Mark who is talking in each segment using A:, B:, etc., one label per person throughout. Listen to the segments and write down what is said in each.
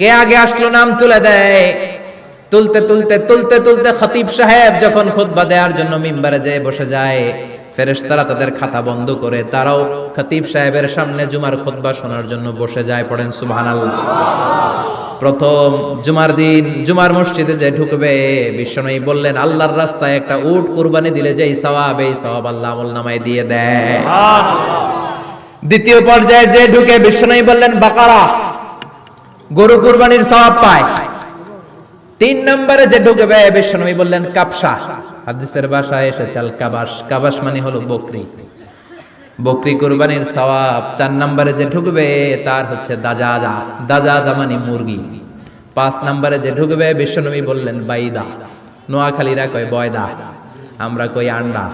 A: কে আগে আসলো নাম তুলে দেয়? তুলতে তুলতে তুলতে তুলতে খতিব সাহেব যখন খুতবা দেওয়ার জন্য মিম্বারে যেয়ে বসে যায় ফেরেশতারা তাদের খাতা বন্ধ করে তারাও খতিব সাহেবের সামনে জুমার খুতবা শোনার জন্য বসে যায় পড়েন সুবহানাল্লাহ। প্রথম জুমার দিন জুমার মসজিদে যে ঢুকবে বিশ্বনবী বললেন আল্লাহর রাস্তায় একটা উট কুরবানি দিলে যেই সওয়াব এই সওয়াব আল্লাহ আমল নামায় দিয়ে দেয়। দ্বিতীয় পর্যায়ে যে ঢুকে বিশ্বনবী বললেন বাকারা গরু কুরবানির সওয়াব পায়। তিন নম্বরে যে ঢুকবে বিশ্বনবী বললেন কাপসা হাদিসের ভাষায় এসেছে আল কাবাস কাবাস মানে হলো বকরি। বকরি কুরবানির সওয়াব। চার নম্বরে যে ঢুকবে তার হচ্ছে দাজাজা। দাজাজা মানে মুরগি। পাঁচ নম্বরে যে ঢুকবে বিশ্বনবী বললেন বাইদা। নোয়াখালীরা কয় বয়দা। আমরা কই আন্ডা।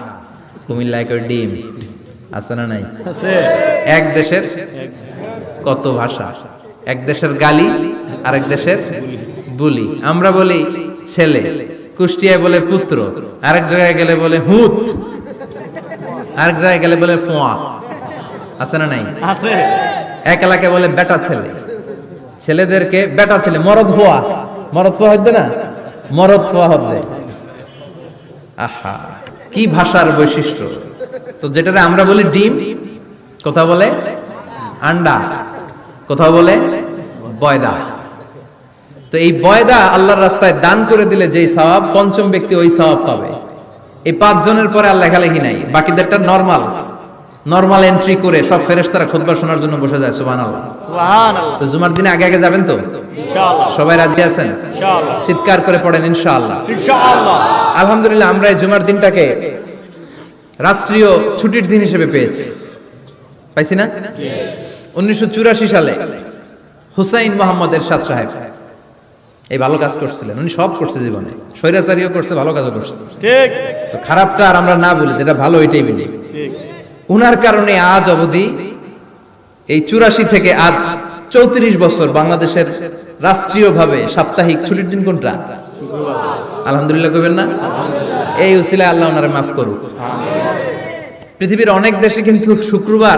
A: কুমিল্লায় কই ডিম। আছে না নাই? এক দেশের কত ভাষা? এক দেশের গালি আরেক দেশের বুলি। আমরা বলি ছেলে কুষ্টিয়ায় বলে পুত্র আরেক জায়গায় গেলে বলে হুত আরেক জায়গায় গেলে বলে ফোয়া। আছে না নাই?
B: আছে।
A: এক এলাকায় বলে বেটা ছেলে। ছেলেদেরকে বেটা ছেলে মরদ হওয়া মরদ হওয়া হচ্ছে না? মরদ হওয়া হবে আহা কি ভাষার বৈশিষ্ট্য? তো যেটারে আমরা বলি ডিম কথা বলে আন্ডা। কথা বলে? বয়দা। তো এই বয়দা আল্লাহর রাস্তায় দান করে দিলে যেই স্বভাব পঞ্চম ব্যক্তি ওই স্বভাব পাবে। এই পাঁচ জনের পরে আর লেখালেখি নাই। বাকিদেরটা নর্মাল নরমাল এন্ট্রি করে সব ফেরেশতারা খুতবা শোনার জন্য বসে যায় সুবহানাল্লাহ। তো জুমার দিনে আগে আগে যাবেন তো? সবাই রাজি আছেন? চিৎকার করে পড়েন ইনশাআল্লাহ।
B: ইনশাআল্লাহ।
A: আলহামদুলিল্লাহ আমরা এই জুমার দিনটাকে রাষ্ট্রীয় ছুটির দিন হিসেবে পেয়েছি। পাইছি না? উনিশশো চুরাশি সালে হুসাইন মোহাম্মদের এরশাদ সাহেব এই ভালো কাজ করছিলেন। উনি সব করছে জীবনে। স্বৈরাচারীও করছে ভালো কাজও করছে।
B: ঠিক।
A: তো খারাপটা আর আমরা না বলি যেটা ভালো ওইটাই বলি। উনার কারণে আজ অবধি এই চুরাশি থেকে আজ চৌত্রিশ বছর বাংলাদেশের রাষ্ট্রীয়ভাবে সাপ্তাহিক ছুটির দিন কোনটা? আলহামদুলিল্লাহ কবেন না? এই উসিলা আল্লাহ ওনারে মাফ করুক। পৃথিবীর অনেক দেশে কিন্তু শুক্রবার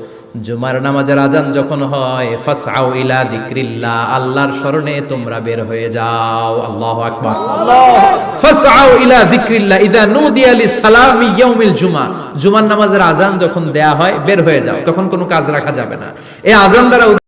A: জুমার নামাজের আজান যখন হয়, ফাসআউ ইলা যিকরিল্লাহ, আল্লাহর স্মরণে তোমরা বের হয়ে যাও। আল্লাহু আকবার। ফাসআউ ইলা যিকরিল্লাহ, ইযা নুদিয়া লিসালামি ইয়াউমিল জুমা। জুমার নামাজের আজান যখন দেয়া হয়, বের হয়ে যাও। তখন কোনো কাজ রাখা যাবে না। এই আজান দ্বারা